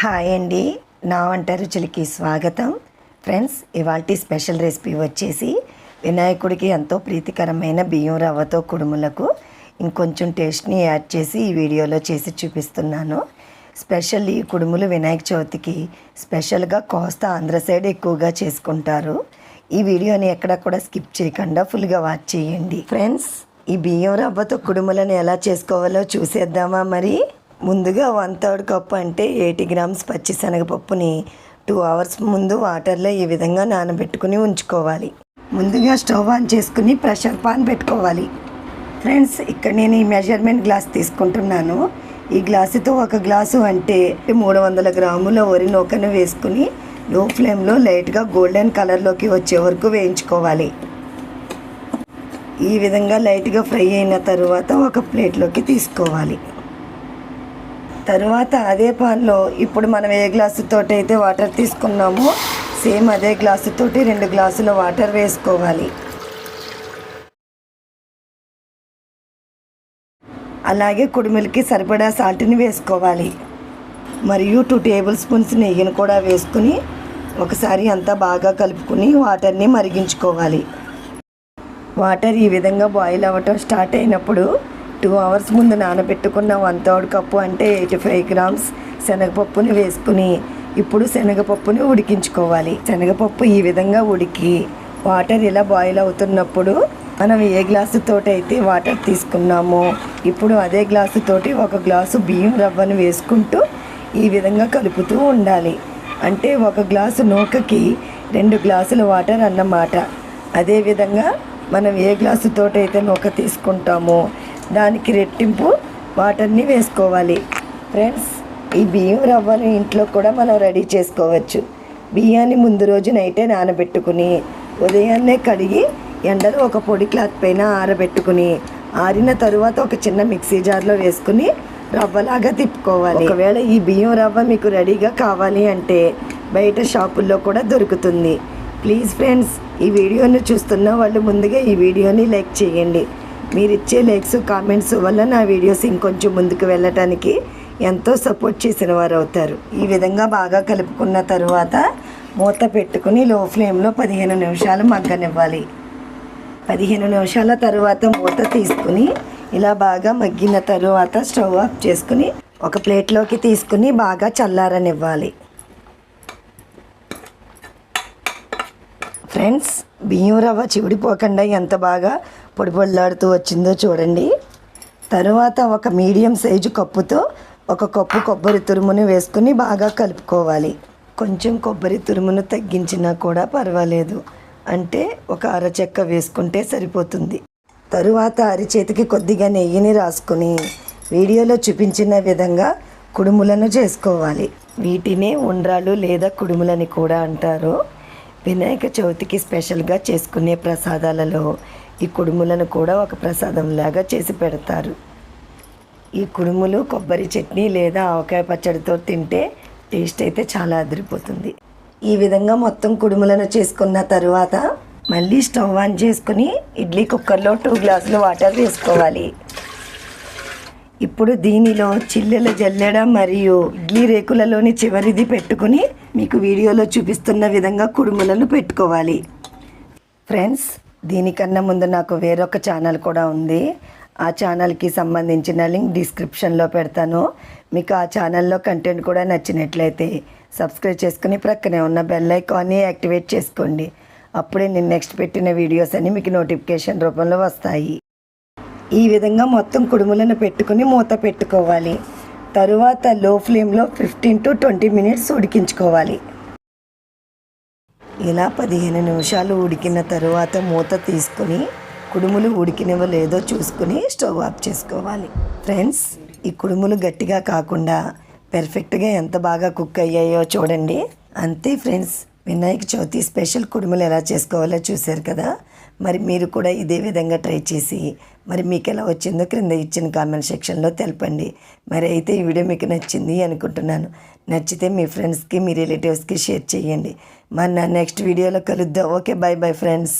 Hi అండి. నా వంట రుచులకి స్వాగతం. ఫ్రెండ్స్ ఇవాళ స్పెషల్ రెసిపీ వచ్చేసి వినాయకుడికి ఎంతో ప్రీతికరమైన బియ్యం రవ్వతో కుడుములకు ఇంకొంచెం టేస్ట్ని యాడ్ చేసి ఈ వీడియోలో చేసి చూపిస్తున్నాను. స్పెషల్ ఈ కుడుములు వినాయక చవితికి స్పెషల్గా కోస్తా ఆంధ్ర సైడ్ ఎక్కువగా చేసుకుంటారు. ఈ వీడియోని ఎక్కడ కూడా స్కిప్ చేయకుండా ఫుల్గా వాచ్ చేయండి. ఫ్రెండ్స్ ఈ బియ్యం రవ్వతో కుడుములను ఎలా చేసుకోవాలో చూసేద్దామా మరి? ముందుగా వన్ థర్డ్ కప్ అంటే ఎయిటీ గ్రామ్స్ పచ్చిశనగపప్పుని టూ అవర్స్ ముందు వాటర్లో ఈ విధంగా నానబెట్టుకుని ఉంచుకోవాలి. ముందుగా స్టవ్ ఆన్ చేసుకుని ప్రెషర్ పాన్ పెట్టుకోవాలి. ఫ్రెండ్స్ ఇక్కడ నేను ఈ మెజర్మెంట్ గ్లాస్ తీసుకుంటున్నాను. ఈ గ్లాసుతో ఒక గ్లాసు అంటే మూడు వందల గ్రాముల వరి నూకను వేసుకుని లో ఫ్లేమ్లో లైట్గా గోల్డెన్ కలర్లోకి వచ్చే వరకు వేయించుకోవాలి. ఈ విధంగా లైట్గా ఫ్రై అయిన తర్వాత ఒక ప్లేట్లోకి తీసుకోవాలి. తర్వాత అదే పాన్లో ఇప్పుడు మనం ఏ గ్లాసుతో అయితే వాటర్ తీసుకున్నామో సేమ్ అదే గ్లాసుతోటి రెండు గ్లాసుల వాటర్ వేసుకోవాలి. అలాగే కుడిమిలకి సరిపడా సాల్ట్ని వేసుకోవాలి. మరియు టూ టేబుల్ స్పూన్స్ నెయ్యిని కూడా వేసుకుని ఒకసారి అంతా బాగా కలుపుకుని వాటర్ని మరిగించుకోవాలి. వాటర్ ఈ విధంగా బాయిల్ అవ్వటం స్టార్ట్ అయినప్పుడు టూ అవర్స్ ముందు నానబెట్టుకున్న వన్ థర్డ్ కప్పు అంటే ఎయిటీ ఫైవ్ గ్రామ్స్ శనగపప్పుని వేసుకుని ఇప్పుడు శనగపప్పుని ఉడికించుకోవాలి. శనగపప్పు ఈ విధంగా ఉడికి వాటర్ ఇలా బాయిల్ అవుతున్నప్పుడు మనం ఏ గ్లాసుతోటి అయితే వాటర్ తీసుకున్నామో ఇప్పుడు అదే గ్లాసుతోటి ఒక గ్లాసు బియ్యం రవ్వను వేసుకుంటూ ఈ విధంగా కలుపుతూ ఉండాలి. అంటే ఒక గ్లాసు నూకకి రెండు గ్లాసుల వాటర్ అన్నమాట. అదేవిధంగా మనం ఏ గ్లాసుతోటి అయితే నూక తీసుకుంటామో దానికి రెట్టింపు వాటర్ని వేసుకోవాలి. ఫ్రెండ్స్ ఈ బియ్యం రవ్వను ఇంట్లో కూడా మనం రెడీ చేసుకోవచ్చు. బియ్యాన్ని ముందు రోజు నైటే నానబెట్టుకుని ఉదయాన్నే కడిగి ఎండలో ఒక పొడి క్లాత్ పైన ఆరబెట్టుకుని ఆరిన తరువాత ఒక చిన్న మిక్సీ జార్లో వేసుకుని రవ్వలాగా తిప్పుకోవాలి. ఒకవేళ ఈ బియ్యం రవ్వ మీకు రెడీగా కావాలి అంటే బయట షాపుల్లో కూడా దొరుకుతుంది. ప్లీజ్ ఫ్రెండ్స్ ఈ వీడియోని చూస్తున్న వాళ్ళు ముందుగా ఈ వీడియోని లైక్ చేయండి. మీరు ఇచ్చే లైక్స్ కామెంట్స్ వల్ల నా వీడియోస్ ఇంకొంచెం ముందుకు వెళ్ళటానికి ఎంతో సపోర్ట్ చేసిన వారు అవుతారు. ఈ విధంగా బాగా కలుపుకున్న తరువాత మూత పెట్టుకుని లో ఫ్లేమ్లో పదిహేను నిమిషాలు మగ్గనివ్వాలి. పదిహేను నిమిషాల తరువాత మూత తీసుకుని ఇలా బాగా మగ్గిన తరువాత స్టవ్ ఆఫ్ చేసుకుని ఒక ప్లేట్లోకి తీసుకుని బాగా చల్లారనివ్వాలి. ఫ్రెండ్స్ బియ్యం రవ్వ చివిడిపోకుండా ఎంత బాగా పొడి పొడిలాడుతూ వచ్చిందో చూడండి. తరువాత ఒక మీడియం సైజు కప్పుతో ఒక కప్పు కొబ్బరి తురుమును వేసుకుని బాగా కలుపుకోవాలి. కొంచెం కొబ్బరి తురుమును తగ్గించినా కూడా పర్వాలేదు. అంటే ఒక అరచెక్క వేసుకుంటే సరిపోతుంది. తరువాత అరిచేతికి కొద్దిగా నెయ్యిని రాసుకుని వీడియోలో చూపించిన విధంగా కుడుములను చేసుకోవాలి. వీటినే ఉండ్రాలు లేదా కుడుములని కూడా అంటారు. వినాయక చవితికి స్పెషల్గా చేసుకునే ప్రసాదాలలో ఈ కుడుములను కూడా ఒక ప్రసాదంలాగా చేసి పెడతారు. ఈ కుడుములు కొబ్బరి చట్నీ లేదా ఆవకాయ పచ్చడితో తింటే టేస్ట్ అయితే చాలా అదిరిపోతుంది. ఈ విధంగా మొత్తం కుడుములను చేసుకున్న తరువాత మళ్ళీ స్టవ్ ఆన్ చేసుకుని ఇడ్లీ కుక్కర్లో టూ గ్లాసులు వాటర్ వేసుకోవాలి. ఇప్పుడు దీనిలో చిల్లెల జల్లెడ మరియు ఇడ్లీ రేకులలోని చివరిది పెట్టుకుని మీకు వీడియోలో చూపిస్తున్న విధంగా కుడుములను పెట్టుకోవాలి. ఫ్రెండ్స్ దీనికన్నా ముందు నాకు వేరొక ఛానల్ కూడా ఉంది. ఆ ఛానల్కి సంబంధించిన లింక్ డిస్క్రిప్షన్లో పెడతాను. మీకు ఆ ఛానల్లో కంటెంట్ కూడా నచ్చినట్లయితే సబ్స్క్రైబ్ చేసుకుని ప్రక్కనే ఉన్న బెల్ ఐకాన్ని యాక్టివేట్ చేసుకోండి. అప్పుడే నేను నెక్స్ట్ పెట్టిన వీడియోస్ అన్ని మీకు నోటిఫికేషన్ రూపంలో వస్తాయి. ఈ విధంగా మొత్తం కుడుములను పెట్టుకుని మూత పెట్టుకోవాలి. తరువాత లో ఫ్లేమ్లో ఫిఫ్టీన్ టు ట్వంటీ మినిట్స్ ఉడికించుకోవాలి. ఇలా పదిహేను నిమిషాలు ఉడికిన తరువాత మూత తీసుకుని కుడుములు ఉడికినవో లేదో చూసుకుని స్టవ్ ఆఫ్ చేసుకోవాలి. ఫ్రెండ్స్ ఈ కుడుములు గట్టిగా కాకుండా పెర్ఫెక్ట్గా ఎంత బాగా కుక్ అయ్యాయో చూడండి. అంతే ఫ్రెండ్స్ వినాయక చవితి స్పెషల్ కుడుములు ఎలా చేసుకోవాలో చూశారు కదా. మరి మీరు కూడా ఇదే విధంగా ట్రై చేసి మరి మీకు ఎలా వచ్చిందో క్రింద ఇచ్చిన కామెంట్ సెక్షన్లో తెలపండి. మరి అయితే ఈ వీడియో మీకు నచ్చింది అనుకుంటున్నాను. నచ్చితే మీ ఫ్రెండ్స్కి మీ రిలేటివ్స్కి షేర్ చేయండి. మరి నా నెక్స్ట్ వీడియోలో కలుద్దాం. Okay bye bye friends.